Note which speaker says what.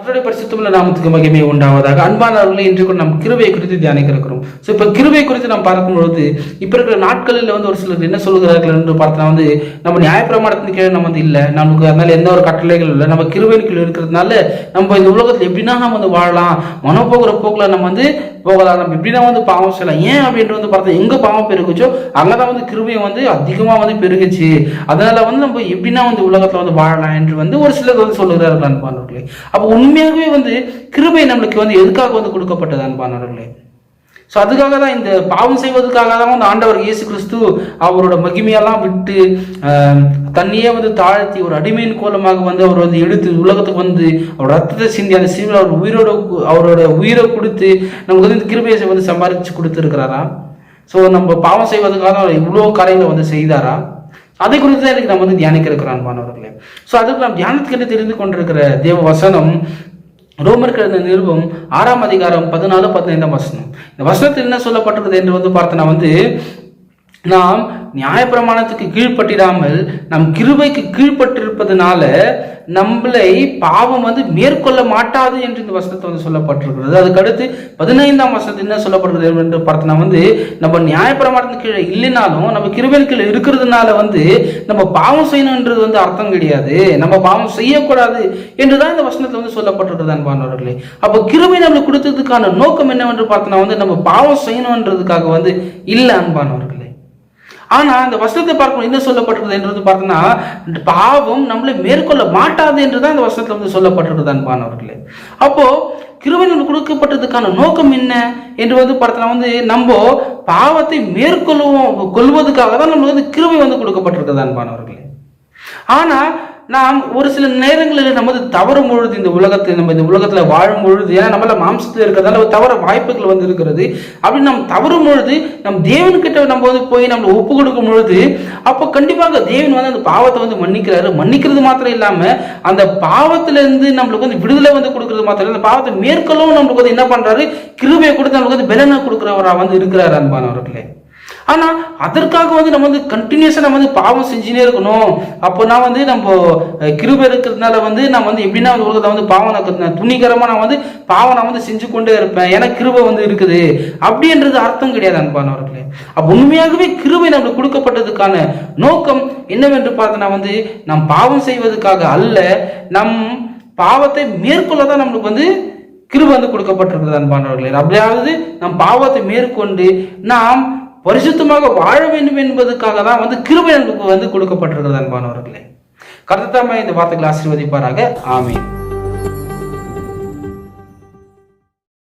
Speaker 1: கர்த்தருடைய பரிசுத்தமுள்ள நாமத்துக்கு மகிமை உண்டாவதாக. அன்பானவர்களை இன்று கூட நாம் கிருவை குறித்து தியானிக்க இருக்கிறோம் ஸோ இப்போ கிருவை குறித்து நாம் பார்க்கும்பொழுது இப்போ இருக்கிற நாட்களில் வந்து ஒரு சிலர் என்ன சொல்லுகிறார்கள் என்று பார்த்தா வந்து நம்ம நியாயப்பிரமாணத்தின் கீழே நம்ம வந்து இல்லை. நமக்கு அதனால எந்த ஒரு கட்டளைகள் இல்லை. நம்ம கிருபையின் கீழே இருக்கிறதுனால நம்ம இந்த உலகத்தில் எப்படின்னா நம்ம வந்து வாழலாம். மனப்போகிற போக்கில் நம்ம வந்து போகலாம். நம்ம எப்படின்னா வந்து பாவம் செய்யலாம். ஏன் அப்படின்ட்டு வந்து பார்த்தா எங்க பாவம் பெருகுச்சோ அங்கதான் வந்து கிருபை வந்து அதிகமா வந்து பெருகுச்சு. அதனால வந்து நம்ம எப்படின்னா வந்து உலகத்தில் வந்து வாழலாம் என்று வந்து ஒரு சிலர் வந்து சொல்லுகிறார்கள் அன்பானவர்களே. அப்போ உண்மையாகவே வந்து கிருபை நம்மளுக்கு வந்து எதுக்காக வந்து கொடுக்கப்பட்டது அன்பானவர்களே ஸோ அதுக்காக தான் இந்த பாவம் செய்வதற்காக தான் வந்து ஆண்டவர் இயேசு கிறிஸ்து அவரோட மகிமையெல்லாம் விட்டு ஆஹ், தன்னையே வந்து தாழ்த்தி ஒரு அடிமையின் கோலமாக வந்து அவர் வந்து எடுத்து உலகத்துக்கு வந்து அவர் ரத்தத்தை சிந்தி அந்த சிவில் அவர் உயிரோட அவரோட உயிரை கொடுத்து நமக்கு வந்து இந்த கிருபையை வந்து சம்பாதிச்சு கொடுத்துருக்கிறாரா? ஸோ நம்ம பாவம் செய்வதற்காக அவர் இவ்வளோ காரியங்களை வந்து செய்தாரா? அதை குறித்து தான் எனக்கு நம்ம வந்து தியானிக்க இருக்கிறோம் அன்பானவர்களே ஸோ அதுக்கு நாம் தியானத்துக்கு தெரிந்து கொண்டிருக்கிற தேவ வசனம் ரோமர் இந்த நிருபம் ஆறாம் அதிகாரம் பதினாலு பதினைந்தாம் வசனம். இந்த வசனத்தில் என்ன சொல்லப்பட்டிருக்குது என்று வந்து பார்த்தோன்னா வந்து நாம் நியாயப்பிரமாணத்துக்கு கீழ்ப்பட்டிடாமல் நம் கிருபைக்கு கீழ்ப்பட்டிருப்பதனால நம்மளை பாவம் வந்து மேற்கொள்ள மாட்டாது என்று இந்த வசனத்தை வந்து சொல்லப்பட்டிருக்கிறது. அதுக்கடுத்து பதினைந்தாம் வசனத்தில் என்ன சொல்லப்படுகிறது என்று பார்த்தோம்னா வந்து நம்ம நியாயப்பிரமாணத்துக்கு கீழே இல்லைனாலும் நம்ம கிருபையின் கீழே இருக்கிறதுனால வந்து நம்ம பாவம் செய்யணுன்றது வந்து அர்த்தம் கிடையாது. நம்ம பாவம் செய்யக்கூடாது என்றுதான் இந்த வசனத்தில் வந்து சொல்லப்பட்டிருக்கிறது அன்பானவர்களே. அப்போ கிருபை நம்மளுக்கு கொடுத்ததுக்கான நோக்கம் என்னவென்று பார்த்தோன்னா வந்து நம்ம பாவம் செய்யணுன்றதுக்காக வந்து இல்லை அன்பானவர்கள். ஆனா அந்த வசனத்தை பார்க்கணும் என்ன சொல்லப்பட்டிருக்குது என்றது பார்த்தோன்னா பாவம் நம்மளை மேற்கொள்ள மாட்டாது என்றுதான் அந்த வசனத்துல வந்து சொல்லப்பட்டிருக்குது அன்பானவர்களே. அப்போ கிருபை கொடுக்கப்பட்டதுக்கான நோக்கம் என்ன என்று வந்து பார்த்தோன்னா வந்து நம்ம பாவத்தை மேற்கொள்வோம் கொள்வதற்காக தான் நம்மளுக்கு வந்து கிருவை வந்து கொடுக்கப்பட்டிருக்குது அன்பானவர்களே. ஆனா நாம் ஒரு சில நேரங்களில் நம்ம வந்து தவறும் பொழுது இந்த உலகத்தில் நம்ம இந்த உலகத்தில் வாழும் பொழுது ஏன்னா நம்மள மாம்சத்தில் இருக்கிறதால தவற வாய்ப்புகள் வந்து இருக்கிறது அப்படி நம்ம தவறும் பொழுது நம் தேவன்கிட்ட நம்ம வந்து போய் நம்ம ஒப்பு கொடுக்கும் பொழுது அப்போ கண்டிப்பாக தேவன் வந்து அந்த பாவத்தை வந்து மன்னிக்கிறாரு. மன்னிக்கிறது மாத்திரம் இல்லாமல் அந்த பாவத்திலேருந்து நம்மளுக்கு வந்து விடுதலை வந்து கொடுக்கறது மாத்திரம் அந்த பாவத்தை மேற்கொள்ளவும் நம்மளுக்கு வந்து என்ன பண்ணுறாரு கிருபையை கொடுத்து நம்மளுக்கு வந்து பலனை கொடுக்குறவராக வந்து இருக்கிறாரு அன்பானவர்களே. ஆனால் அதற்காக வந்து நம்ம வந்து கண்டினியூஸாக நம்ம வந்து பாவம் செஞ்சுனே இருக்கணும். அப்போ நான் வந்து நம்ம அஹ், கிருபை இருக்கிறதுனால வந்து நான் வந்து எப்படின்னா வந்து உலகத்தை வந்து பாவம் நான் துணிகரமாக நான் வந்து பாவம் நான் வந்து செஞ்சு கொண்டே இருப்பேன். ஏன்னா கிருபை வந்து இருக்குது. அப்படின்றது அர்த்தம் கிடையாது அன்பானவர்களே அப்போ உண்மையாகவே கிருபை நம்மளுக்கு கொடுக்கப்பட்டதுக்கான நோக்கம் என்னவென்று பார்த்தனா வந்து நாம் பாவம் செய்வதற்காக அல்ல நம் பாவத்தை மேற்கொள்ள தான் நம்மளுக்கு வந்து கிருபை வந்து கொடுக்கப்பட்டிருக்கிறது அன்பானவர்களே அப்படியாவது நம் பாவத்தை மேற்கொண்டு நாம் பரிசுத்தமாக வாழ வேண்டும் என்பதற்காக தான் வந்து கிருபை நமக்கு வந்து கொடுக்கப்பட்டிருக்கிறது அன்பானவர்களே. கருத்தாமை இந்த வார்த்தைகளை ஆசீர்வதிப்பாராக. ஆமீன்.